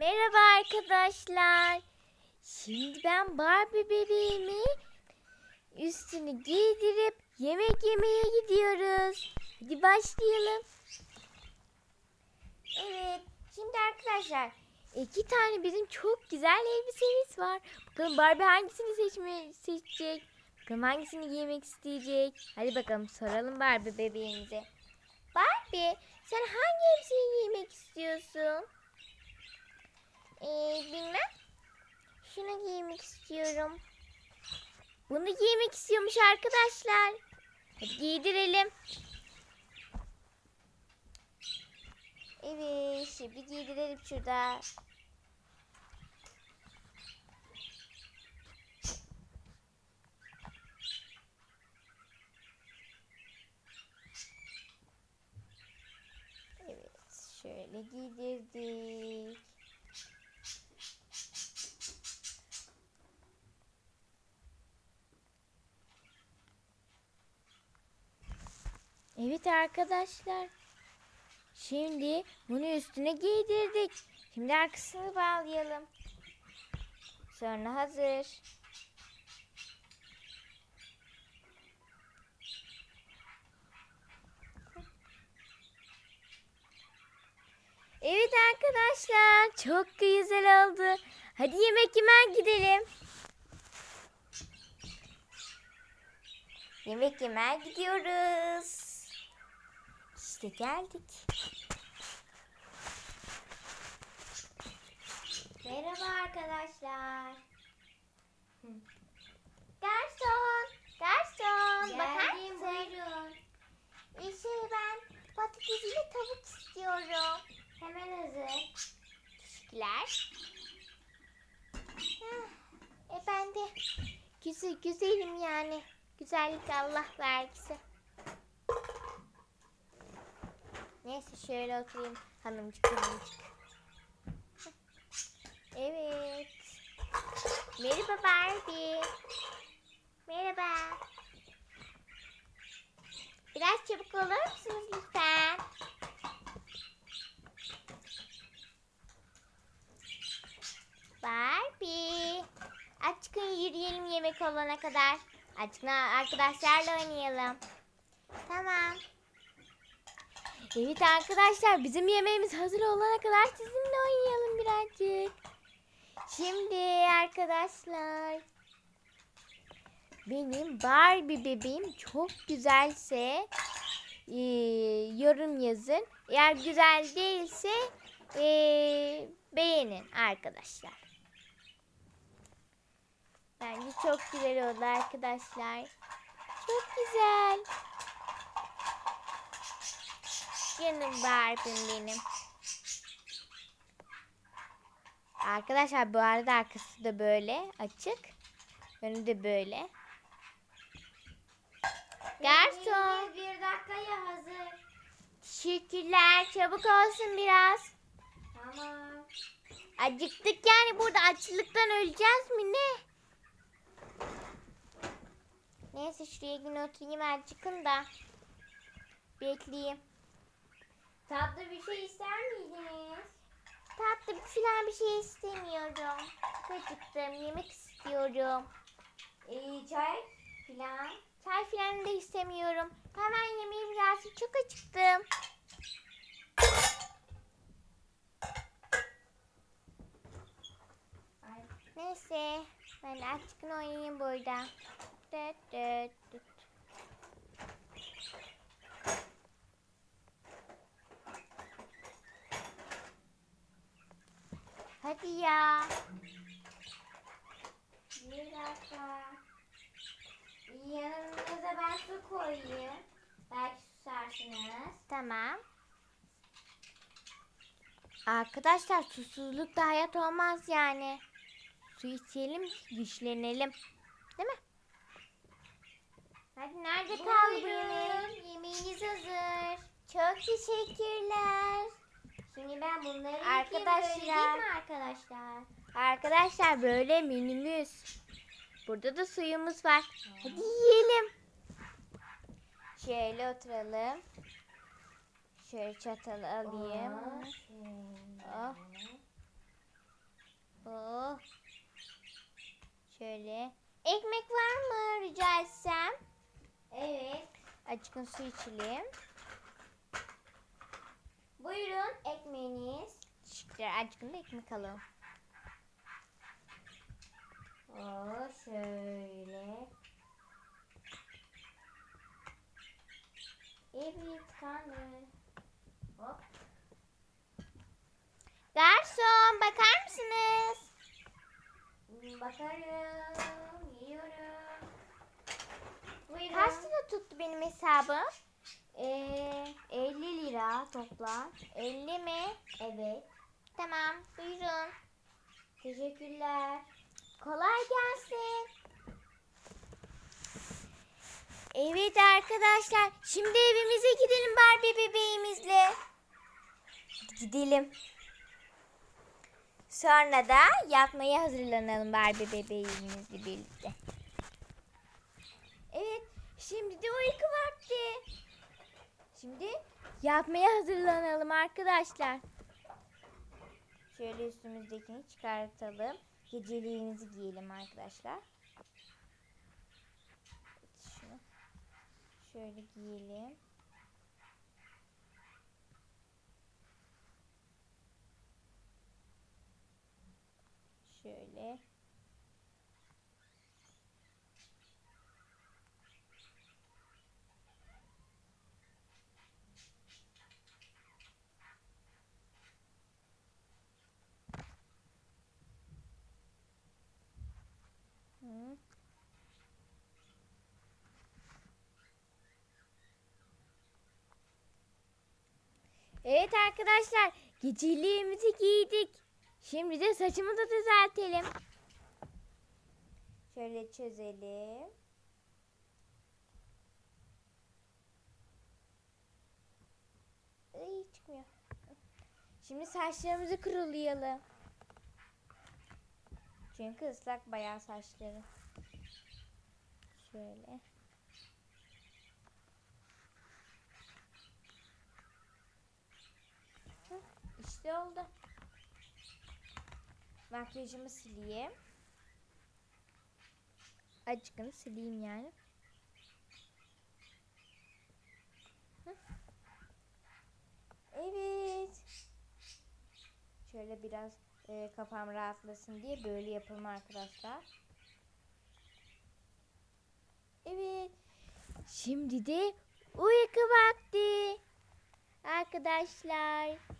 Merhaba arkadaşlar. Şimdi ben Barbie bebeğimi üstünü giydirip yemek yemeye gidiyoruz. Hadi başlayalım. Evet. Şimdi arkadaşlar iki tane bizim çok güzel elbisemiz var. Bakalım Barbie hangisini seçme, seçecek? Bakalım hangisini giymek isteyecek? Hadi bakalım soralım Barbie bebeğimize. Barbie sen hangi elbiseyi giymek istiyorsun? Ee, bilmem. Şunu giymek istiyorum. Bunu giymek istiyormuş arkadaşlar. Hadi giydirelim. Evet, şimdi giydirelim şurada. Evet, şöyle giydirdik. Evet arkadaşlar. Şimdi bunu üstüne giydirdik. Şimdi arkasını bağlayalım. Sonra hazır. Evet arkadaşlar çok güzel oldu. Hadi yemek yemeye gidelim. Yemek yemeye gidiyoruz. İşte geldik. Merhaba arkadaşlar. Garson, garson, bakar Geldim mısın? buyurun. Bir şey ben patatesli tavuk istiyorum. Hemen hazır. Teşekkürler. E ben de güzel, güzelim yani. Güzellik Allah vergisi. Neyse şöyle oturayım hanımcık hanımcık. Evet. Merhaba Barbie. Merhaba. Biraz çabuk olur musunuz lütfen? Barbie. Açıkın yürüyelim yemek olana kadar. Açıkın arkadaşlarla oynayalım. Tamam. Evet arkadaşlar bizim yemeğimiz hazır olana kadar sizinle oynayalım birazcık. Şimdi arkadaşlar benim Barbie bebeğim çok güzelse e, yorum yazın. Eğer güzel değilse e, beğenin arkadaşlar. Bence çok güzel oldu arkadaşlar. Çok güzel. Canım Barbie'm benim. Arkadaşlar bu arada arkası da böyle açık. Önü de böyle. Garson. Bir dakikaya hazır. Teşekkürler. Çabuk olsun biraz. Tamam. Acıktık yani burada açlıktan öleceğiz mi ne? Neyse şuraya yine oturayım acıkın da. Bekleyeyim. Tatlı bir şey ister miydiniz? Tatlı falan bir şey istemiyorum. Acıktım. Yemek istiyorum. Ee, çay filan. Çay falan da istemiyorum. Hemen yemeği biraz çok acıktım. Neyse. Ben açıkın oynayayım burada. Dıt dıt dıt. Hadi ya. bir dakika. Yanınıza ben su koyayım. Belki susarsınız. Tamam. Arkadaşlar susuzluk da hayat olmaz yani. Su içelim, güçlenelim. Değil mi? Hadi nerede kaldı bu? Yemeğiniz hazır. Çok teşekkürler. Çünkü ben bunları arkadaşlar, değil mi arkadaşlar? Arkadaşlar böyle minimiz. Burada da suyumuz var. Hadi yiyelim. Şöyle oturalım. Şöyle çatal alayım. Oh. Oh. Şöyle. Ekmek var mı rica etsem? Evet. Açıkın su içelim. Buyurun ekmeğiniz. Teşekkürler. Acıkın da ekmek alalım. Oo şöyle. Evet kanı. Hop. Garson bakar mısınız? Bakarım. Yiyorum. Buyurun. Kaç lira tuttu benim hesabım? Ee, 50 lira toplam. 50 mi? Evet. Tamam buyurun. Teşekkürler. Kolay gelsin. Evet arkadaşlar şimdi evimize gidelim Barbie bebeğimizle. Gidelim. Sonra da yatmaya hazırlanalım Barbie bebeğimizle birlikte. Evet şimdi de uyku vakti. Şimdi yatmaya hazırlanalım arkadaşlar. Şöyle üstümüzdekini çıkartalım. Geceliğimizi giyelim arkadaşlar. Şunu şöyle giyelim. Şöyle. Hı. Evet arkadaşlar geceliğimizi giydik. Şimdi de saçımı da düzeltelim. Şöyle çözelim. Ay çıkmıyor. Şimdi saçlarımızı kurulayalım. Çünkü ıslak bayağı saçları. Şöyle. İşte oldu. Makyajımı sileyim. Acıkını sileyim yani. Evet. Şöyle biraz e, kafam rahatlasın diye böyle yapalım arkadaşlar. Evet. Şimdi de uyku vakti. Arkadaşlar.